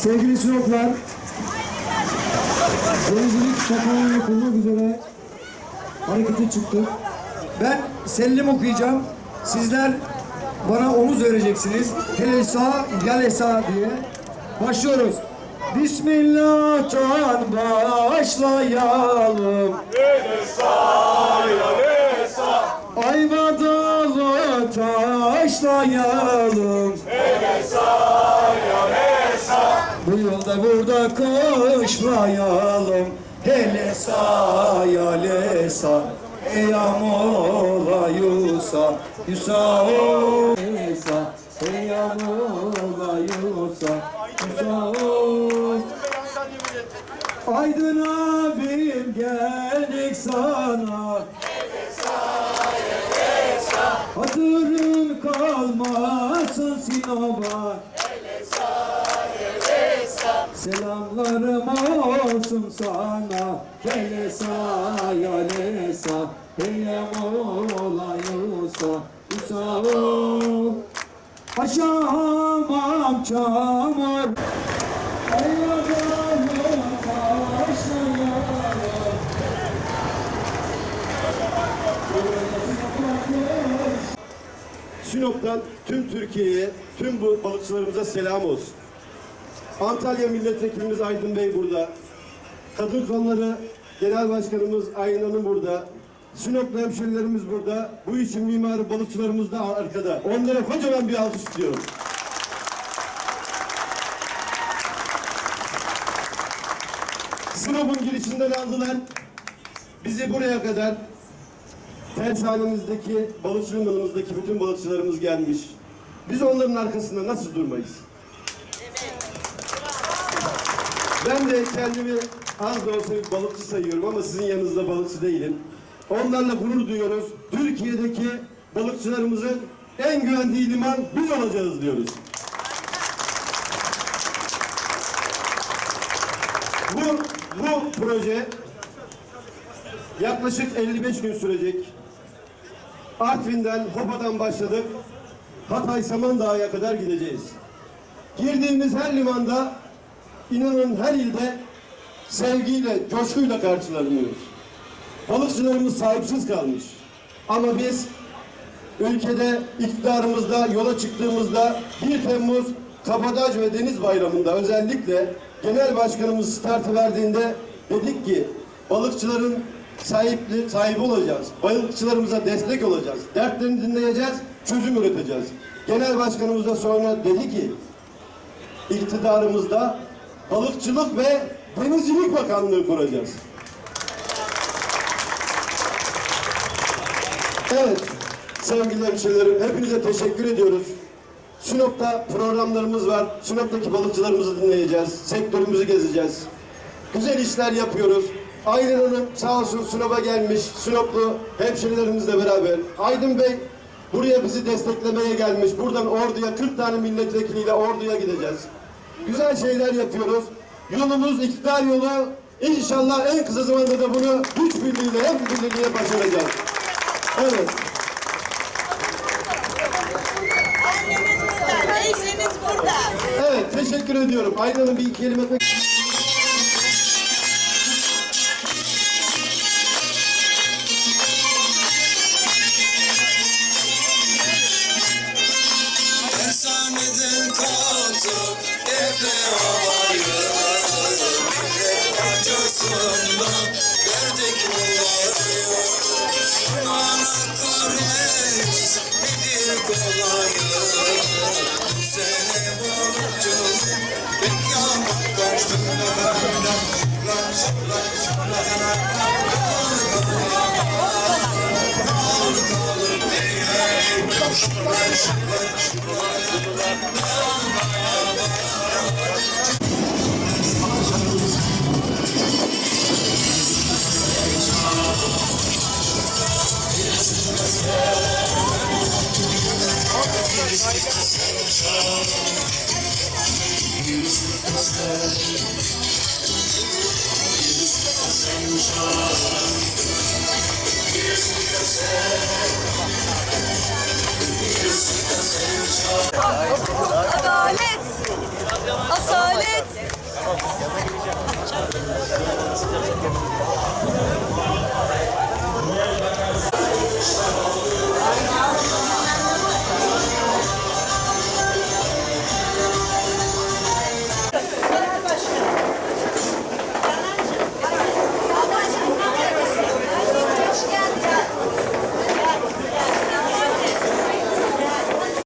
Sinoplar denizcilik takımı yapılmak üzere harekete çıktı. Ben Selim okuyacağım. Sizler bana omuz vereceksiniz. Hele sağ, gel sağ diye. Başlıyoruz. Bismillah'tan başlayalım. Ayvadalı taşlayalım. Bu yolda burada koşmayalım. Hele sağ ya lesa. Eyam ola yusa. Yusa o lesa. Eyam ola yusa. Yusa o. Aydın abim geldik sana. Hatırın kalmasın Sinop'a Selamlarım olsun sana Kelesa ya lesa Heyyem olayusa Usa o Aşamam çamur Eyvallah Sinop'tan tüm Türkiye'ye, tüm bu balıkçılarımıza selam olsun. Antalya Milletvekilimiz Aydın Bey burada. Kadın Kolları Genel Başkanımız Aylin Hanım burada. Sinoplu hemşerilerimiz burada. Bu işin mimarı balıkçılarımız da arkada. Onlara kocaman bir alkış istiyorum. Sinop'un girişinden aldılar. Bizi buraya kadar tersanemizdeki, balıkçı limanımızdaki bütün balıkçılarımız gelmiş. Biz onların arkasında nasıl durmayız? Ben de kendimi az da olsa bir balıkçı sayıyorum ama sizin yanınızda balıkçı değilim. Onlarla gurur duyuyoruz. Türkiye'deki balıkçılarımızın en güvendiği liman biz olacağız diyoruz. Bu, bu proje yaklaşık 55 gün sürecek. Artvin'den, Hopa'dan başladık. Hatay Samandağ'a kadar gideceğiz. Girdiğimiz her limanda, inanın her ilde sevgiyle, coşkuyla karşılanıyoruz. Balıkçılarımız sahipsiz kalmış. Ama biz ülkede iktidarımızda yola çıktığımızda 1 Temmuz Kabataş ve Deniz Bayramı'nda özellikle genel başkanımız startı verdiğinde dedik ki balıkçıların sahipli, sahibi olacağız. Balıkçılarımıza destek olacağız. Dertlerini dinleyeceğiz, çözüm üreteceğiz. Genel başkanımız da sonra dedi ki iktidarımızda balıkçılık ve denizcilik bakanlığı kuracağız. Evet, sevgili hemşehrilerim, hepinize teşekkür ediyoruz. Sinop'ta programlarımız var. Sinop'taki balıkçılarımızı dinleyeceğiz. Sektörümüzü gezeceğiz. Güzel işler yapıyoruz. Aylin Hanım sağ olsun Sinop'a gelmiş. Sinoplu hemşehrilerimizle beraber. Aydın Bey buraya bizi desteklemeye gelmiş. Buradan Ordu'ya 40 tane milletvekiliyle Ordu'ya gideceğiz. Güzel şeyler yapıyoruz. Yolumuz iktidar yolu. İnşallah en kısa zamanda da bunu güç birliğiyle, hem birliğiyle başaracağız. Evet. Annemiz burada, teyzemiz burada. Evet, teşekkür ediyorum. Aydın Hanım bir iki kelime etmek... Tersaneden kalkıp Efe havayı Millet bacasından verdik bunları Bana karemiz nedir kolayı Bu sene balıkçılık pek yaman kaçtı Adalet, asalet,